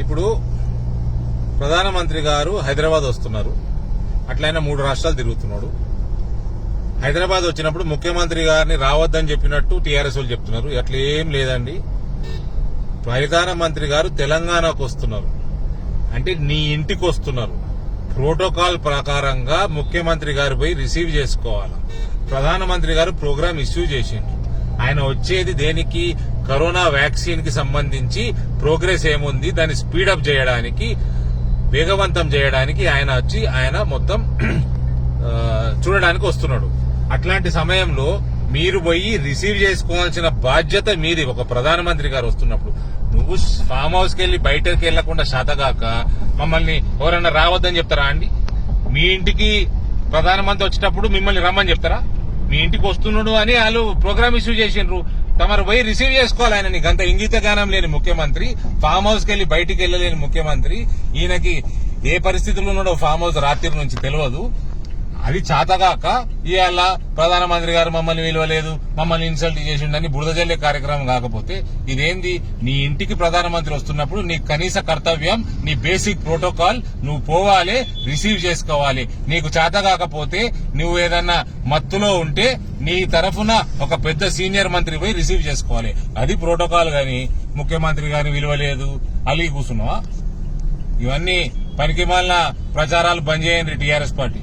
ఇప్పుడు ప్రధానమంత్రి గారు హైదరాబాద్ వస్తున్నారు. అట్లయినా మూడు రాష్ట్రాలు తిరుగుతున్నాడు. హైదరాబాద్ వచ్చినప్పుడు ముఖ్యమంత్రి గారిని రావద్దని చెప్పినట్టు టీఆర్ఎస్ వాళ్ళు చెప్తున్నారు. అట్లా ఏం లేదండి ప్రధానమంత్రి గారు తెలంగాణకు వస్తున్నారు. అంటే నీ ఇంటికి వస్తున్నారు. ప్రోటోకాల్ ప్రకారంగా ముఖ్యమంత్రి గారు పోయి రిసీవ్ చేసుకోవాలి? ప్రధానమంత్రి గారు ప్రోగ్రామ్ ఇష్యూ చేసిండ్రు. ఆయన వచ్చేది దేనికి? కరోనా వ్యాక్సిన్కి సంబంధించి ప్రోగ్రెస్ ఏముంది? దాన్ని స్పీడప్ చేయడానికి వేగవంతం చేయడానికి ఆయన వచ్చి ఆయన మొత్తం చూడడానికి వస్తున్నాడు. అట్లాంటి సమయంలో మీరు పోయి రిసీవ్ చేసుకోవాల్సిన బాధ్యత మీది. ఒక ప్రధానమంత్రి గారు వస్తున్నప్పుడు. నువ్వు ఫామ్ హౌస్కి వెళ్ళి బయటకు వెళ్ళకుండా శాతగాక మమ్మల్ని ఎవరన్నా రావద్దని చెప్తారా అండి? మీ ఇంటికి ప్రధానమంత్రి వచ్చేటప్పుడు మిమ్మల్ని రమ్మని చెప్తారా? మీ ఇంటికి వస్తున్నాడు అని వాళ్ళు ప్రోగ్రామ్ ఇష్యూ చేసిండ్రు. తమరు పోయి రిసీవ్ చేసుకోవాలి ఆయన నీకు అంత ఇంగిత జ్ఞానం లేని ముఖ్యమంత్రి ఫామ్ హౌస్కి బయటికి వెళ్ళలేని ముఖ్యమంత్రి. ఈయనకి ఏ పరిస్థితుల్లో ఉన్నాడో ఫామ్ హౌస్ రాత్రి నుంచి తెలియదు అది చాతగాక ఇవాళ ప్రధానమంత్రి గారు మమ్మల్ని విలువలేదు మమ్మల్ని ఇన్సల్ట్ చేసిండని బురదజల్లే కార్యక్రమం కాకపోతే ఇదేంది? నీ ఇంటికి ప్రధానమంత్రి వస్తున్నప్పుడు నీ కనీస కర్తవ్యం నీ బేసిక్ ప్రోటోకాల్ నువ్వు పోవాలి రిసీవ్ చేసుకోవాలి. నీకు చేత కాకపోతే నువ్వు ఏదన్నా మత్తులో ఉంటే నీ తరఫున ఒక పెద్ద సీనియర్ మంత్రి పోయి రిసీవ్ చేసుకోవాలి. అది ప్రోటోకాల్ గాని ముఖ్యమంత్రి గారిని విలువలేదు. అలిగి కూర్చున్నావా? ఇవన్నీ పనికి ప్రచారాలు బంద్ చేయండి టీఆర్ఎస్ పార్టీ.